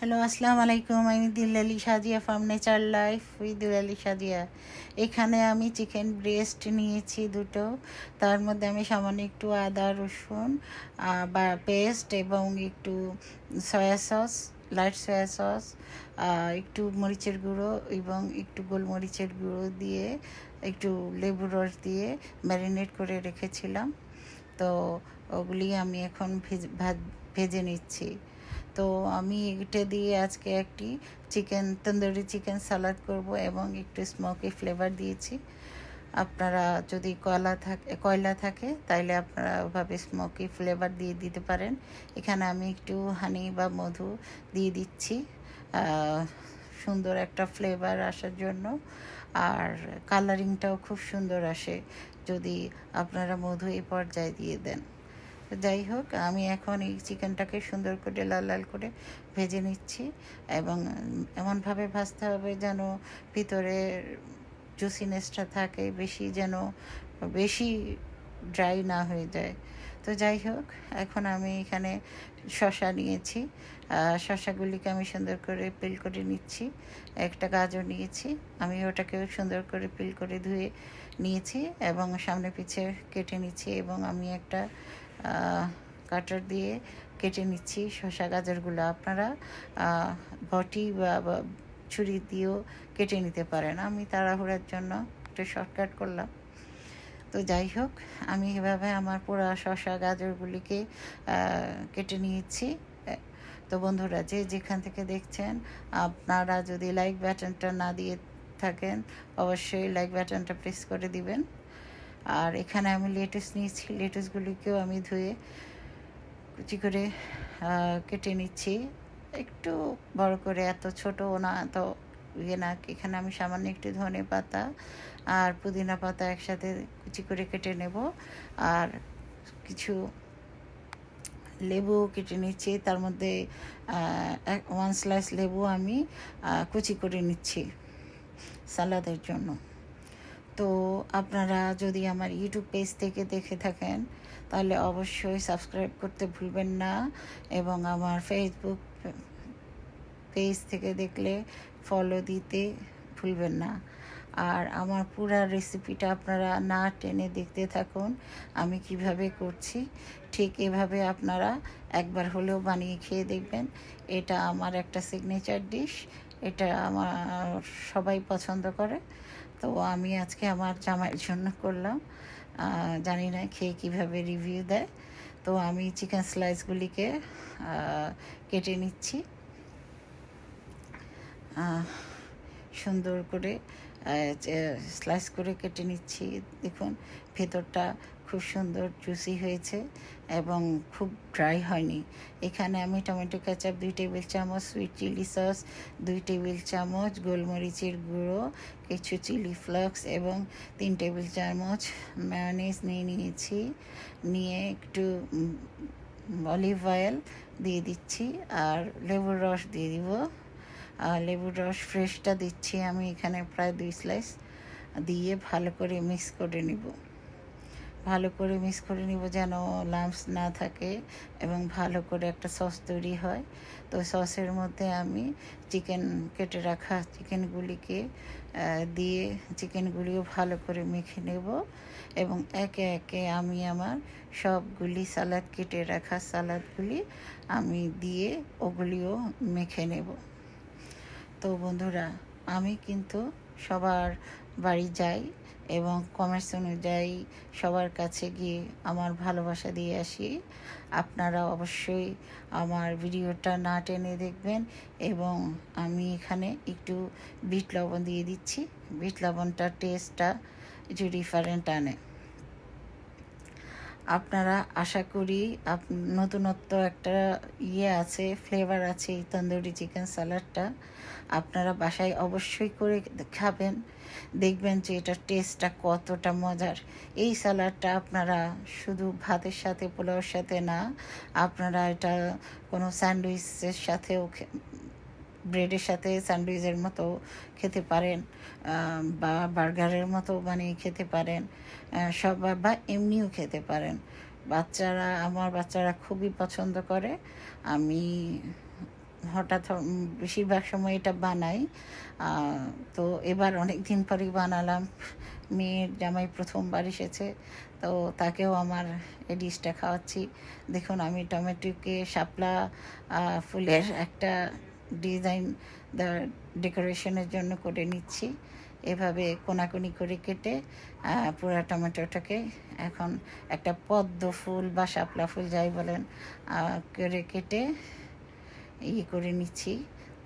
Hello আসসালামু আলাইকুম আমি দিল্লালি Sajia farm nature life we দিল্লালি Sajia এখানে আমি চিকেন ব্রেস্ট নিয়েছি দুটো। তার মধ্যে আমি সামান্য একটু আদা, রসুন বা পেস্ট এবং একটু soya sauce light soya sauce একটু মরিচের গুঁড়ো এবং একটু গোলমরিচের গুঁড়ো দিয়ে, একটু লেবু রস দিয়ে ম্যারিনেট করে রেখেছিলাম। তো ওগুলি আমি এখন ভেজে নিচ্ছি। তো আমি এটা দিয়ে আজকে একটি চিকেন, তন্দুরি চিকেন সালাদ করব এবং একটু স্মোকি ফ্লেভার দিয়েছি। আপনারা যদি কয়লা থাকে কয়লা থাকে, তাইলে আপনারা ওভাবে স্মোকি ফ্লেভার দিয়ে দিতে পারেন। এখানে আমি একটু হানি বা মধু দিয়ে দিচ্ছি। সুন্দর একটা ফ্লেভার আসার জন্য। আর কালারিংটাও খুব সুন্দর আসে। যদি আপনারা মধু এই পর্যায়ে দিয়ে দেন। যাই হোক, আমি এখন এই চিকেনটাকে সুন্দর করে লাল লাল করে ভেজে নিচ্ছি এবং এমনভাবে ভাজতে হবে যেন ভিতরে জুসিনেসটা থাকে, বেশি যেন, বেশি ড্রাই না হয়ে যায়। তো যাই হোক, এখন আমি এখানে শশা নিয়েছি। শশাগুলিকে আমি সুন্দর করে পিল করে নিচ্ছি। একটা গাজর নিয়েছি, আমি ওটাকেও সুন্দর করে পিল করে ধুয়ে নিয়েছি এবং সামনে পিছে কেটে নিচ্ছি এবং আমি একটা কাটার দিয়ে কেটে নিচ্ছি শসা, গাজরগুলো। আপনারা বটি বা ছুরি দিয়েও কেটে নিতে পারেন। আমি তাড়াহুড়ার জন্য একটু শর্টকাট করলাম। তো যাই হোক, আমি এভাবে আমার পুরো শসা, গাজরগুলিকে কেটে নিয়েছি। তো বন্ধুরা, যে যেখান থেকে দেখছেন, আপনারা যদি লাইক বাটনটা না দিয়ে থাকেন, অবশ্যই লাইক বাটনটা প্রেস করে দিবেন। আর এখানে আমি লেটুস নিয়েছি লেটুসগুলিকেও আমি ধুয়ে কুচি করে কেটে নিচ্ছি। একটু বড় করে, এত ছোট না, এত ইয়ে না। এখানে আমি সামান্য একটু ধনে পাতা আর পুদিনা পাতা একসাথে কুচি করে কেটে নেব। আর কিছু লেবু কেটে নিচ্ছি। তার মধ্যে ওয়ান স্লাইস লেবু আমি কুচি করে নিচ্ছি সালাদের জন্য। তো আপনারা যদি আমার ইউটিউব পেজ থেকে দেখে থাকেন, তাহলে অবশ্যই সাবস্ক্রাইব করতে ভুলবেন না এবং আমার ফেসবুক পেজ থেকে দেখলে ফলো দিতে ভুলবেন না। আর আমার পুরা রেসিপিটা আপনারা না টেনে দেখতে থাকুন, আমি কীভাবে করছি, ঠিক এভাবে আপনারা একবার হলেও বানিয়ে খেয়ে দেখবেন। এটা আমার একটা সিগনেচার ডিশ এটা আমার সবাই পছন্দ করে। তো আমি আজকে আমার জামাইয়ের জন্য করলাম। জানি না খেয়ে কীভাবে রিভিউ দেয়। তো আমি চিকেন স্লাইসগুলিকে কেটে নিচ্ছি। সুন্দর করে স্লাইস করে কেটে নিচ্ছি। দেখুন, ভেতরটা খুব সুন্দর জুসি হয়েছে এবং খুব ড্রাই হয়নি। এখানে আমি টমেটো কেচাপ, দুই টেবিল চামচ সুইট চিলি সস দুই টেবিল চামচ, গোলমরিচের গুঁড়ো, কিছু চিলি ফ্লেক্স এবং তিন টেবিল চামচ ম্যায়োনিজ নিয়ে নিয়েছি। নিয়ে একটু অলিভ অয়েল দিয়ে দিচ্ছি আর লেবুর রস দিয়ে দিব। আর লেবুর রস ফ্রেশটা দিচ্ছি আমি এখানে প্রায় দুই স্লাইস দিয়ে ভালো করে মিক্স করে নিব। ভালো করে মিক্স করে নিব যেন লাম্পস না থাকে এবং ভালো করে একটা সস তৈরি হয়। তো সসের মধ্যে আমি চিকেন কেটে রাখা চিকেনগুলিকে দিয়ে চিকেনগুলিও ভালো করে মেখে নেব এবং একে একে আমি আমার সবগুলি সালাদ কেটে রাখা সালাদগুলি আমি দিয়ে ওগুলিও মেখে নেব। তো বন্ধুরা, আমি কিন্তু সবার বাড়ি যাই এবং কমার্স অনুযায়ী সবার কাছে গিয়ে আমার ভালোবাসা দিয়ে আসি। আপনারা অবশ্যই আমার ভিডিওটা না টেনে দেখবেন এবং আমি এখানে একটু বিট লবণ দিয়ে দিচ্ছি। বিট লবণটা টেস্টটা একটু ডিফারেন্ট আনে। আপনারা আশা করি আপ- নতুনত্ব একটা ইয়ে আছে ফ্লেভার আছে এই তন্দুরি চিকেন স্যালাডটা আপনারা বাসায় অবশ্যই করে খাবেন। দেখবেন যে এটার টেস্টটা কতটা মজার। এই স্যালাডটা আপনারা শুধু ভাতের সাথে, পোলাওর সাথে না, আপনারা এটা কোনো স্যান্ডউইচের সাথেও ব্রেডের সাথে স্যান্ডউইচের মতো খেতে পারেন বা বার্গারের মতো বানিয়ে খেতে পারেন সব বা এমনিও খেতে পারেন। বাচ্চারা, আমার বাচ্চারা খুবই পছন্দ করে। আমি হঠাৎ বেশিরভাগ সময় এটা বানাই। তো এবার অনেক দিন পরেই বানালাম। মেয়ের জামাই প্রথমবার এসেছে, তো তাকেও আমার এই ডিশটা খাওয়াচ্ছি। দেখুন, আমি টমেটোকে শাপলা ফুলের একটা ডিজাইন ডেকোরেশনের জন্য করে নিচ্ছি। এভাবে কোনাকুনি করে কেটে পুরা টমেটোটাকে এখন একটা পদ্ম ফুল বা শাপলা ফুল যাই বলেন করে কেটে ইয়ে করে নিচ্ছি।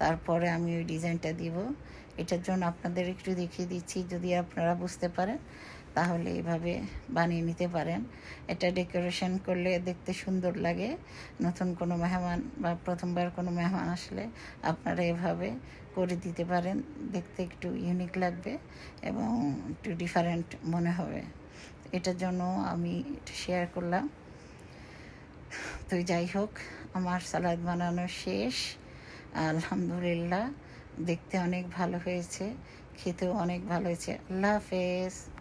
তারপরে আমি ওই ডিজাইনটা দিব। এটার জন্য আপনাদের একটু দেখিয়ে দিচ্ছি, যদি আপনারা বুঝতে পারেন। তাহলে এইভাবে বানিয়ে নিতে পারেন। এটা ডেকোরেশন করলে দেখতে সুন্দর লাগে। নতুন কোনো মেহমান বা প্রথমবার কোনো মেহমান আসলে আপনারা এভাবে করে দিতে পারেন। দেখতে একটু ইউনিক লাগবে এবং একটু ডিফারেন্ট মনে হবে। এটার জন্য আমি শেয়ার করলাম। তো যাই হোক, আমার সালাদ বানানো শেষ। আলহামদুলিল্লাহ, দেখতে অনেক ভালো হয়েছে, খেতেও অনেক ভালো হয়েছে। আল্লাহ হাফেজ।